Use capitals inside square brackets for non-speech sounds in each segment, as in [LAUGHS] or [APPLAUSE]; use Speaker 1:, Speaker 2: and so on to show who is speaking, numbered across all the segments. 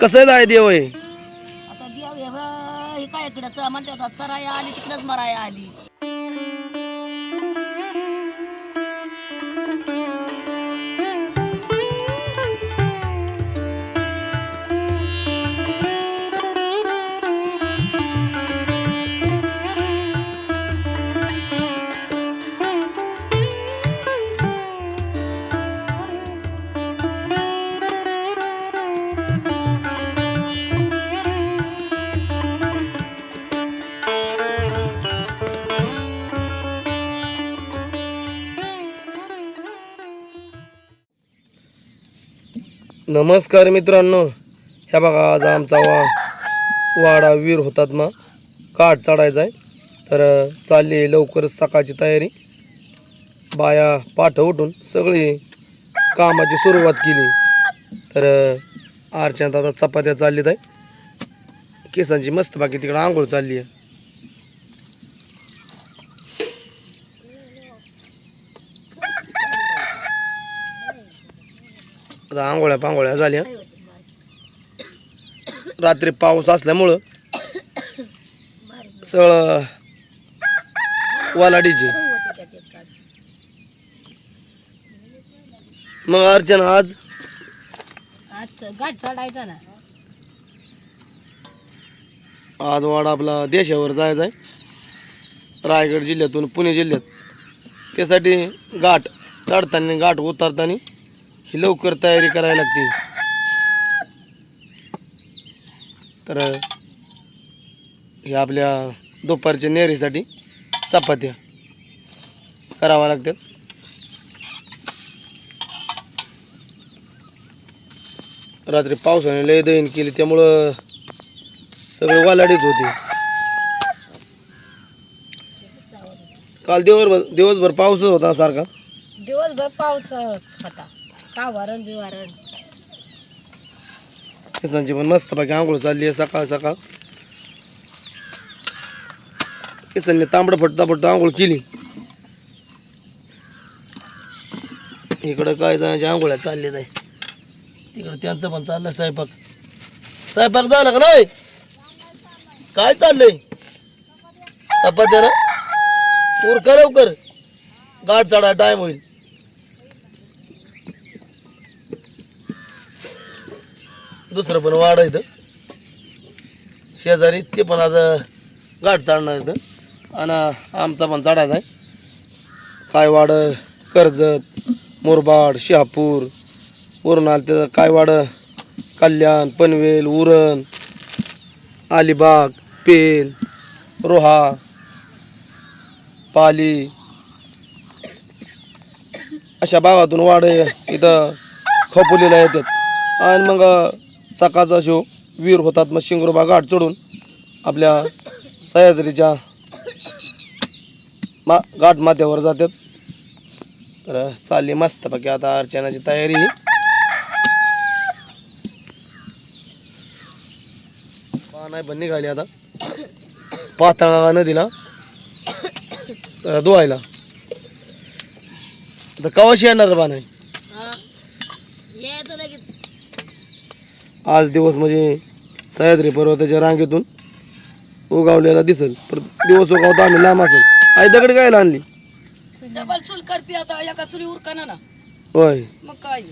Speaker 1: कसं आहे देव आहे
Speaker 2: आता देव हे बघ, काय इकडं म्हणते चराया आली तिकडंच मराया आली.
Speaker 1: नमस्कार मित्रांनो. ह्या बघा आज आमचा वा वाडा वीर होतात मग काठ चढायचा आहे. तर चालली आहे लवकरच सकाळची तयारी. बाया पाठ उठून सगळी कामाची सुरुवात केली. तर अ, अर्चनात आता चपात्या चाललीत आहे. केसांची मस्त बाकी तिकडं आंघोळ चालली आहे. आता आंघोळ्या पांघोळ्या झाल्या. रात्री पाऊस असल्यामुळं सगळं वालाडीचे. मग अर्चना आज?
Speaker 2: आज
Speaker 1: वाडा आपला देशावर जायचा आहे. रायगड जिल्ह्यातून पुणे जिल्ह्यात. त्यासाठी गाठ चढताना गाठ उतरताना ही लवकर तयारी करायला लागते. तर हे आपल्या दुपारच्या नेहरीसाठी चपात्या कराव्या लागतात. रात्री पावसाने लय दहीन केली त्यामुळं सगळे वालाडीच होते. काल दिवसभर दिवसभर पाऊसच होता सारखा.
Speaker 2: दिवसभर पाऊस होता. का वरण बिवारण?
Speaker 1: केसांची पण मस्त बाकी आंघोळ चालली आहे सकाळ सकाळ. केसांनी तांबडं फटता फटता आंघोळ केली. इकडं काय जायची आंघोळ्या चालल्या आहे तिकडं त्यांचं पण चाललंय स्वयंपाक. स्वयंपाक झाला का नाही? काय चाललंय? तपात्या ना? उरका लवकर. गाठ चढा टाईम होईल. दुसरं पण वाढ इथं. शेजारी ते पण आज गाठ चढणार इथं. आणि आमचा पण चढायचा आहे. कायवाड कर्जत मुरबाड शहापूर वरून आलं त्याचं कायवाड कल्याण पनवेल उरण अलिबाग पेन रोहा पाली. अशा भागातून वाड इथं खपोलीला येतात. आणि मग सकाळचा शो वीर होतात मग शिंगरोबा घाट चढून आपल्या सह्याद्रीच्या मा घाट माथ्यावर जातात. तर चालली मस्त बाकी आता अर्चनाची तयारी. नाही पण निघाली आता. पाताळा नदीला. तर धुवायला. आता कवाशी येणार बा नाही
Speaker 2: येतो लगेच
Speaker 1: आज दिवस म्हणजे सह्याद्री पर्वताच्या रांगेतून उगावलेला दिसल. पण दिवस उगावता आम्ही लांब असेल. आई दगड गायला आणली.
Speaker 2: डबल चूल करते आता एका चुली उरकाना ना.
Speaker 1: होय.
Speaker 2: मग काय?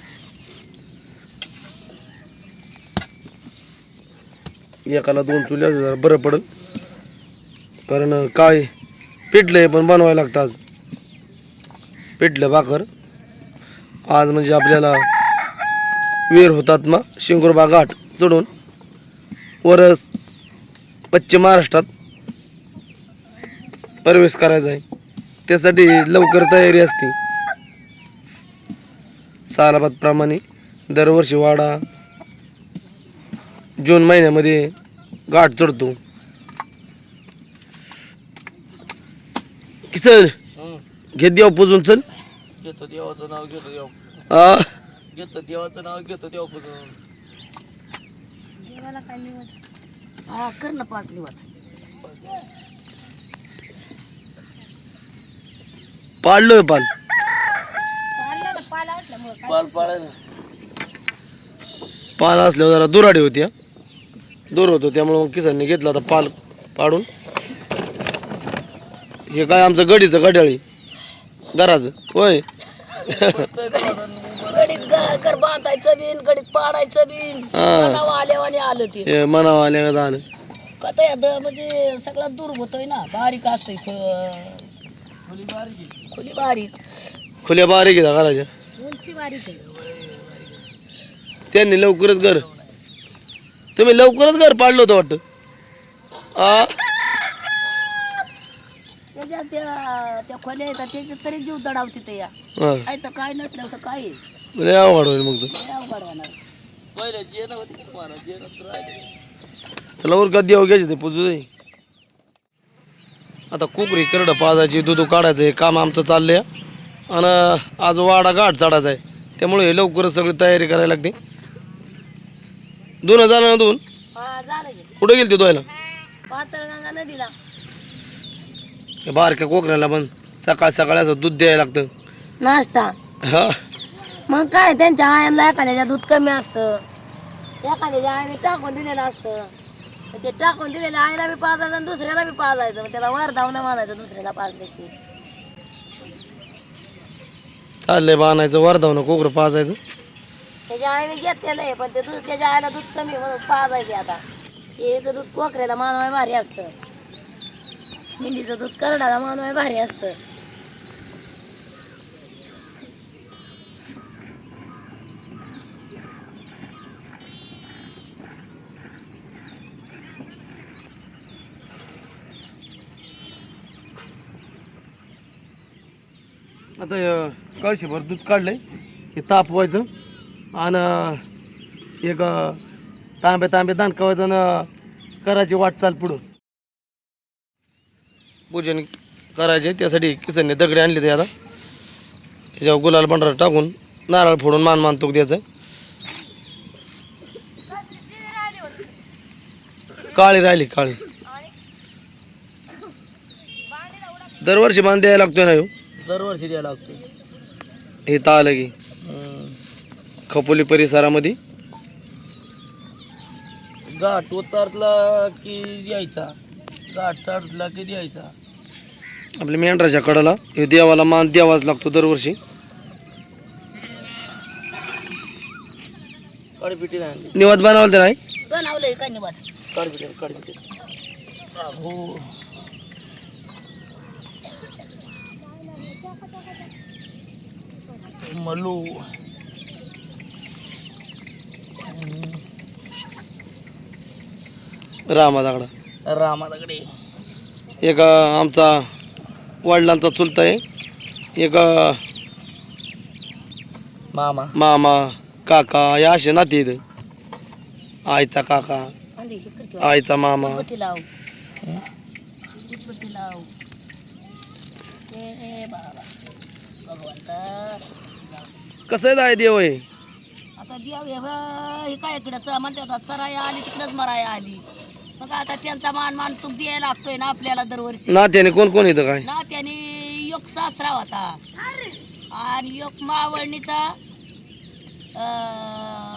Speaker 1: एकाला दोन चुल्या जरा बरं पडेल. कारण काय पिठलं पण बनवायला लागतं आज. पिठलं भाकर. आज म्हणजे आपल्याला वीर हुतात्मा शिंगुरबा घाट चढून वरस पश्चिम महाराष्ट्रात प्रवेश करायचा आहे. त्यासाठी लवकर तयारी असते. सालाबादप्रमाणे दरवर्षी वाडा जून महिन्यामध्ये घाट चढतो. की चल घेत देव पुजून चल.
Speaker 3: घेतो देवाचं नाव घेतो देव.
Speaker 1: हा
Speaker 3: घेतो देवाचं नाव घेतो देव पुजून
Speaker 2: देवाला काय निवड? हा कर ना पाच निवड.
Speaker 1: पाडलोय पाल.
Speaker 2: पाला
Speaker 3: पाल पाडायला
Speaker 1: पाल असल्यावर जरा दुराडी होती हा. दूर होतो त्यामुळे मग किसांनी घेतला आता पाल पाडून. हे काय आमचं गडीचं गड्याळी घराचं. होय.
Speaker 2: गडीत कर बांधायचं बिन गडीत पाडायचं बिन.
Speaker 1: हा.
Speaker 2: नाव आल्यावाने आलं ते.
Speaker 1: हे मनावा आल्या झालं.
Speaker 2: का म्हणजे सगळा दूर होतोय ना. बारीक असतंय खुली बारीक.
Speaker 1: खुल्या बारीक आहे घराच्या?
Speaker 2: उंची बारीक आहे.
Speaker 1: त्यांनी लवकरच घर. तुम्ही लवकरच घर पाडलं होतं वाटतं. आ?
Speaker 2: त्याच्या त्या त्या खोल्या येतात त्याच्यात तरी जीव दडावते ते या.
Speaker 1: हा.
Speaker 2: काय तर काय नसलं तर काय आहे?
Speaker 1: लय अवघड होईल मग तर.
Speaker 2: लय अवघड होणार.
Speaker 3: पहिले जे नव्हती मला जे नंतर राहिले.
Speaker 1: चला वर येऊ घ्यायचे ते पुजू दे. आता कुकरी करडं पाजायची दूध काढायचं हे काम आमचं चाललंय. आणि आज वाडा गाठ चढायचा आहे. त्यामुळे हे लवकरच सगळी तयारी करायला लागते. दोन झालं ना दोन
Speaker 2: हा झालं की.
Speaker 1: कुठे गेली ती धुवायला?
Speaker 2: पातळगंगा नदीला.
Speaker 1: हे बारक्या कोकऱ्याला पण सकाळ सकाळी असं दूध द्यायला लागतं.
Speaker 2: नाश्ता.
Speaker 1: हा.
Speaker 2: मग काय त्यांच्या आयांना एखाद्याच्या दूध कमी असतं. एखाद्याच्या आईने टाकून दिलेलं असतं. मग ते टाकून दिलेल्या आईला बी पाजायचं आणि दुसऱ्याला बी पाजायचं. मग त्याला वर धावणं मानायचं दुसऱ्याला पाजलं की
Speaker 1: चाललंय बाणायचं वरधावनं कोकरं पाजायचं.
Speaker 2: त्याच्या आईने घेतलेलं आहे पण ते दूध त्याच्या आईला दूध कमी म्हणून पाजायचे आता. हे इथं दूध कोकऱ्याला मानवाय भारी असतं. मेंढीचं दूध करडाला मानवाय भारी असतं.
Speaker 1: आता कळशीभर दूध काढलंय. हे तापवायचं आणि एक तांबे तांबे दानकावायचं आणि करायची वाटचाल पुढं. पूजन करायचे त्यासाठी किसनने दगडे आणले ते आता. त्याच्यावर गुलाल पांढरा टाकून नारळ फोडून मान मानतो द्यायचं. काळी राहिली काळी. दरवर्षी मान द्यायला लागतोय ना ह्यो.
Speaker 3: दरवर्षी द्यायला लागते.
Speaker 1: हे तर आलं की? खपोली परिसरामध्ये?
Speaker 3: घाट उतरला की द्यायचा. घाट चढला की द्यायचा.
Speaker 1: आपल्या मेंढराच्या कडाला. हे देवाला मान द्यावाच लागतो दरवर्षी.
Speaker 3: कडपिटी
Speaker 1: निवाद बनवलं तर नाही?
Speaker 2: बनवलंय का निवाद
Speaker 3: कडपिटी कडपिटी. हो. मलू.
Speaker 1: रामा दागडा
Speaker 3: रामा दगडे
Speaker 1: एक आमचा वडिलांचा चुलता आहे. एक
Speaker 3: मामा.
Speaker 1: मामा काका या असे नाते इथं आईचा काका आईचा मामा.
Speaker 2: हे बाबा भगवंता
Speaker 1: कसं आहे दाय देव
Speaker 2: आता देव हे काय इकडं म्हणतात चराया आली तिकडंच मराया आली. मग आता त्यांचा मान मान तूक द्यायला लागतोय ना आपल्याला दरवर्षी.
Speaker 1: नात्याने कोण कोण येतं काय?
Speaker 2: ना त्याने योग सासरा होता. आणि योग मावळणीचा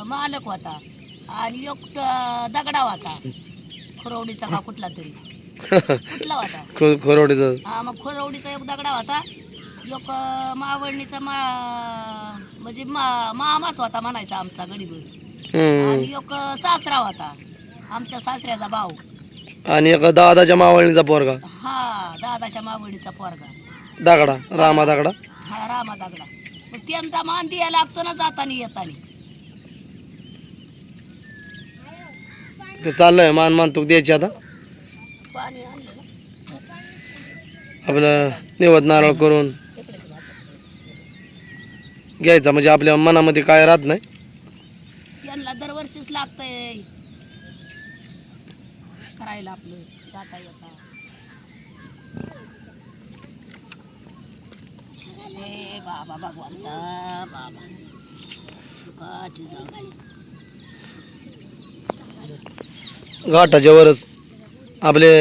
Speaker 2: मालक होता. आणि योग दगडा होता. खुरवडीचा का कुठला तरी. कुठला होता [LAUGHS]
Speaker 1: खो- खोरवडीचं.
Speaker 2: हा मग खुरवडीचा एक दगडा होता. योग अं, मावळणीचा मा म्हणजे मा मामाच होता म्हणायचा आमचा गडीभर
Speaker 1: हम्म.
Speaker 2: आणि योग सासरा होता आमच्या सासऱ्याचा भाऊ.
Speaker 1: आणि एक दादाच्या मावळणीचा पोरगा.
Speaker 2: हा दादाच्या मावळीचा पोरगा.
Speaker 1: दागडा रामा दागडा.
Speaker 2: हा रामा दगडा. मग त्यांचा मान द्यायला लागतो ना जाताना येताना.
Speaker 1: ते चाललंय मान मानतूक द्यायची आता. आपलं निवद नारळ करून. घ्यायचा म्हणजे आपल्या मनामध्ये काय राहत नाही.
Speaker 2: त्यांना दरवर्षीच लागतंय. करायला आपलं जाता येता. अरे बाबा भगवंता बाबा. सुखाची जाऊ
Speaker 1: घाटाच्या वरच. आपले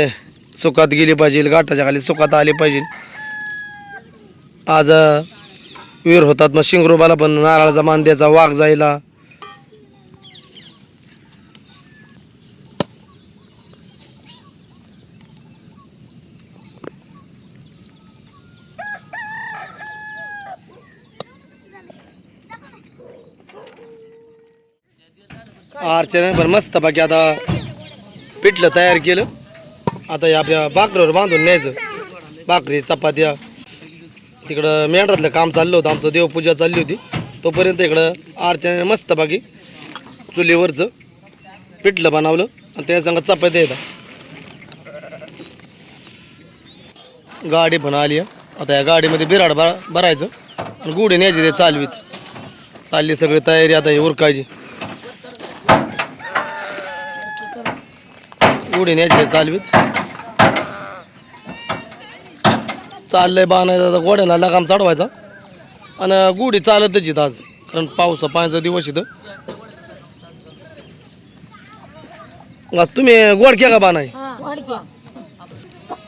Speaker 1: सुखात गेले पाहिजे गाठाच्या खाली सुखात आले पाहिजे. आज वीर होतात मग शिंगरूबाला पण नारळाचा मान द्यायचा वाघ जायला. अर्चना पण मस्त बाकी आता पिठलं तयार केलं. आता या आपल्या भाकरीवर बांधून न्यायचं. भाकरी चपात्या. तिकडं मेंढरातलं काम चाललं होतं. आमचं देवपूजा चालली होती. तोपर्यंत इकडं आरच्या मस्त बाकी चुलीवरचं पिठलं बनवलं. आणि त्या संग चपात्या येतात. गाडी पण आली आहे. आता या गाडीमध्ये बिराड भरा भरायचं. आणि गुढी न्यायची ते चालवीत. चालली सगळी तयारी आता हे उरकायची. गुढी न्यायची ते चालवीत. चाललंय बाणायचं आता गोड्याला लगाम चढवायचा. आणि गुढी चालतच येत आज कारण पावसा पाण्याचा दिवस इथं. तुम्ही गोडक्या का बाणाय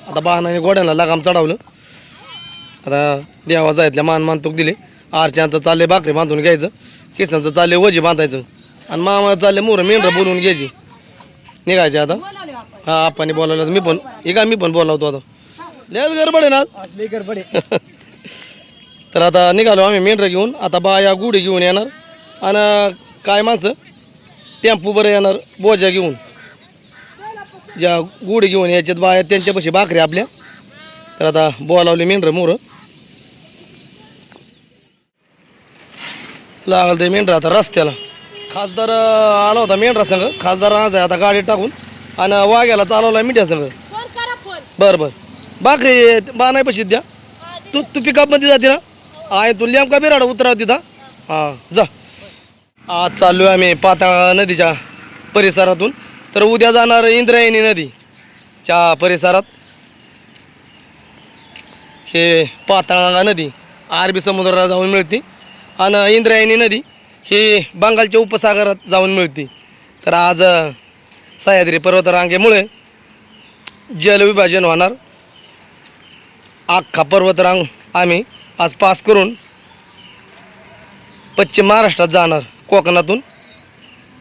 Speaker 1: आता बाणाने गोड्याला लगाम चढवलं. आता देवा जायतल्या मान मानतूक दिले. आरच्यांचं चालले भाकरी बांधून घ्यायचं. केसांचं चालले वजी बांधायचं. आणि मामा चालले मोर मेंढरं बोलवून घ्यायची. निघायचे आता. हा आपण बोलावलं मी पण हे काय मी पण बोलावतो आता. लयच गडबड आहे ना आज. [LAUGHS] तर आता निघालो आम्ही मेंढरं घेऊन. आता बा या गुढी घेऊन येणार. आणि काय माणसं? टेम्पू बरं येणार बोजा घेऊन. ज्या गुढी घेऊन याच्यात बाया त्यांच्यापाशी भाकरी आपल्या. तर आता बोलावली मेंढरं मोरं. लागलं ते मेंढरं आता रस्त्याला. खासदार आला होता मेंढरा संघ खासदार आज आहे आता गाडी टाकून. आणि वाघ्याला चालवला मिठ्या संघ बरं बरं. भाकरी बाणाय पशी द्या. तू तू पिकअपमध्ये जाते ना? आहे तू नेमका बिराड उतराव तिथं? हां जा. आज चाललो आहे आम्ही पाताळ नदीच्या परिसरातून. तर उद्या जाणार इंद्रायणी नदीच्या परिसरात. हे पाताळा नदी अरबी समुद्राला जाऊन मिळते. आणि इंद्रायणी नदी ही बंगालच्या उपसागरात जाऊन मिळते. तर आज सह्याद्री पर्वतरांगेमुळे जलविभाजन होणार. अख्खा पर्वतरांग आम्ही आज पास करून पश्चिम महाराष्ट्रात जाणार कोकणातून.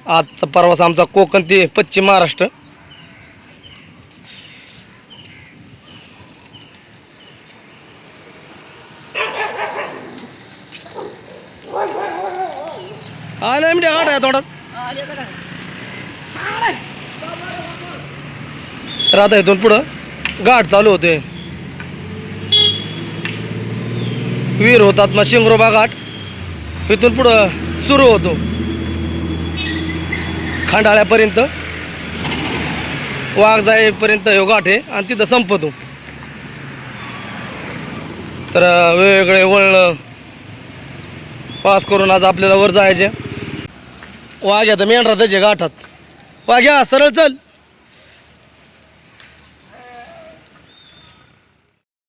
Speaker 1: आजचा प्रवास आमचा कोकण ते पश्चिम महाराष्ट्र. आलं म्हणजे आठ आहे थोडा. राहता इथून पुढं. गाठ चालू होते. वीर होतात मग शिंगरोबा घाट. इथून पुढं सुरू होतो. खंडाळ्यापर्यंत वाघ जाईपर्यंत हे घाट आहे आणि तिथं संपतो. तर वेगवेगळे वळणं पास करून आज आपल्याला वर जायचे. वाघ्या तर मेंढरा त्याचे गाठात वाघ्या सरळ चल.